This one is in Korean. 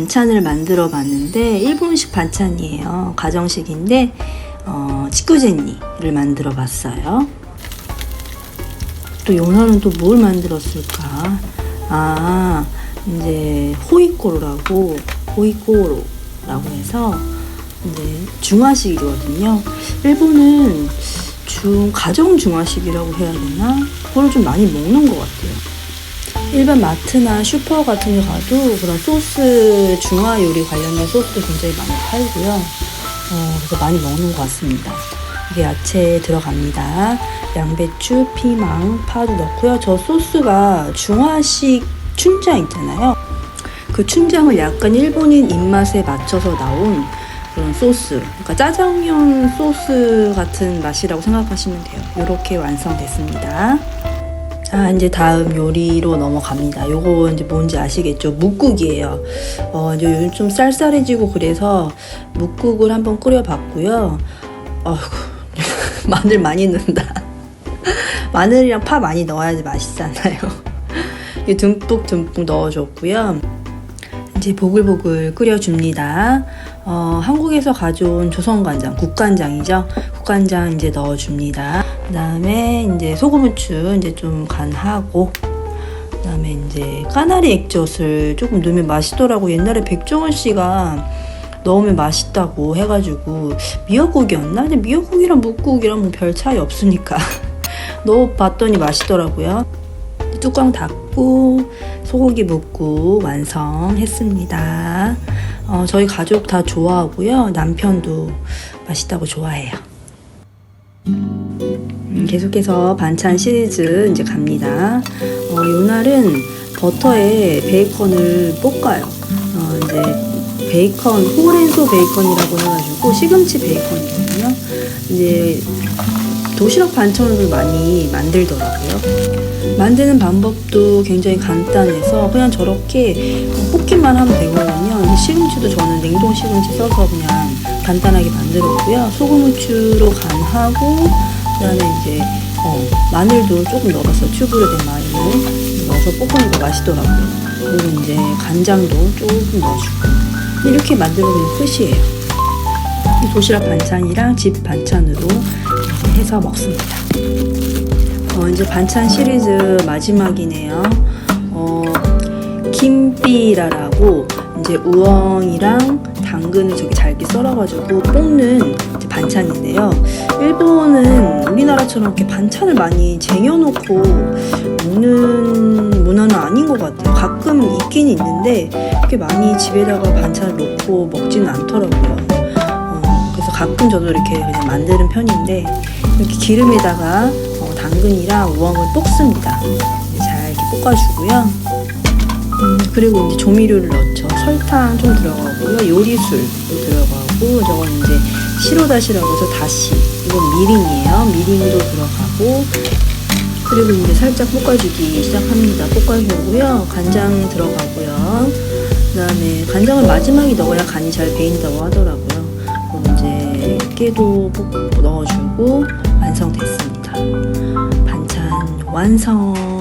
반찬을 만들어 봤는데 일본식 반찬이에요. 가정식인데 어, 치쿠제니를 만들어 봤어요. 또 요나는 또 뭘 만들었을까? 아 이제 호이코로라고 호이코로라고 해서 이제 중화식이거든요. 일본은 중 가정 중화식이라고 해야 되나? 그걸 좀 많이 먹는 것 같아요. 일반 마트나 슈퍼 같은 데 가도 그런 소스 중화 요리 관련된 소스도 굉장히 많이 팔고요. 어, 그래서 많이 먹는 것 같습니다. 이게 야채 들어갑니다. 양배추, 피망, 파도 넣고요. 저 소스가 중화식 춘장 있잖아요. 그 춘장을 약간 일본인 입맛에 맞춰서 나온 그런 소스. 그러니까 짜장면 소스 같은 맛이라고 생각하시면 돼요. 이렇게 완성됐습니다. 자, 이제 다음 요리로 넘어갑니다. 요거 이제 뭔지 아시겠죠? 묵국이에요. 어, 이제 요즘 좀 쌀쌀해지고 그래서 묵국을 한번 끓여봤고요. 어휴, 마늘 많이 넣는다. 마늘이랑 파 많이 넣어야지 맛있잖아요. 이 듬뿍 듬뿍 넣어줬고요. 이제 보글보글 끓여줍니다. 어, 한국에서 가져온 조선간장, 국간장이죠. 국간장 이제 넣어줍니다. 그 다음에 이제 소금, 후추 이제 좀 간하고, 그 다음에 이제 까나리 액젓을 조금 넣으면 맛있더라고. 옛날에 백종원 씨가 넣으면 맛있다고 해가지고 미역국이었나? 근데 미역국이랑 묵국이랑 뭐 별 차이 없으니까 넣어봤더니 맛있더라고요. 뚜껑 닫고 소고기 묵국 완성했습니다. 어, 저희 가족 다 좋아하고요. 남편도 맛있다고 좋아해요. 음, 계속해서 반찬 시리즈 이제 갑니다. 어, 요날은 버터에 베이컨을 볶아요. 어, 이제 베이컨, 호렌소 베이컨이라고 해가지고 시금치 베이컨이거든요. 이제 도시락 반찬을 많이 만들더라고요. 만드는 방법도 굉장히 간단해서 그냥 저렇게 볶기만 하면 되거든요. 시금치도 저는 냉동 시금치 써서 그냥 간단하게 만들었고요. 소금 후추로 간하고 그다음에 이제 어, 마늘도 조금 넣어서 튜브로 된 마늘 넣어서 볶으니까 맛있더라고요. 그리고 이제 간장도 조금 넣어주고 이렇게 만들면 끝이에요. 도시락 반찬이랑 집 반찬으로 해서 먹습니다. 어, 이제 반찬 시리즈 마지막이네요. 어, 김비라라고 이제 우엉이랑 당근을 저기 잘게 썰어가지고 볶는 반찬인데요. 일본은 우리나라처럼 이렇게 반찬을 많이 쟁여놓고 먹는 문화는 아닌 것 같아요. 가끔 있긴 있는데 이렇게 많이 집에다가 반찬을 놓고 먹지는 않더라고요. 어, 그래서 가끔 저도 이렇게 그냥 만드는 편인데 이렇게 기름에다가 어, 당근이랑 우엉을 볶습니다. 잘 이렇게 볶아주고요. 음, 그리고 이제 조미료를 넣죠. 설탕 좀 들어가고요. 요리술 들어가고 저건 이제 시로다시라고 해서 다시 이건 미림이에요. 미림도 들어가고 그리고 이제 살짝 볶아주기 시작합니다. 볶아주고요. 간장 들어가고요. 그 다음에 간장을 마지막에 넣어야 간이 잘 배인다고 하더라고요. 이제 깨도 볶- 넣어주고 완성됐습니다. 반찬 완성.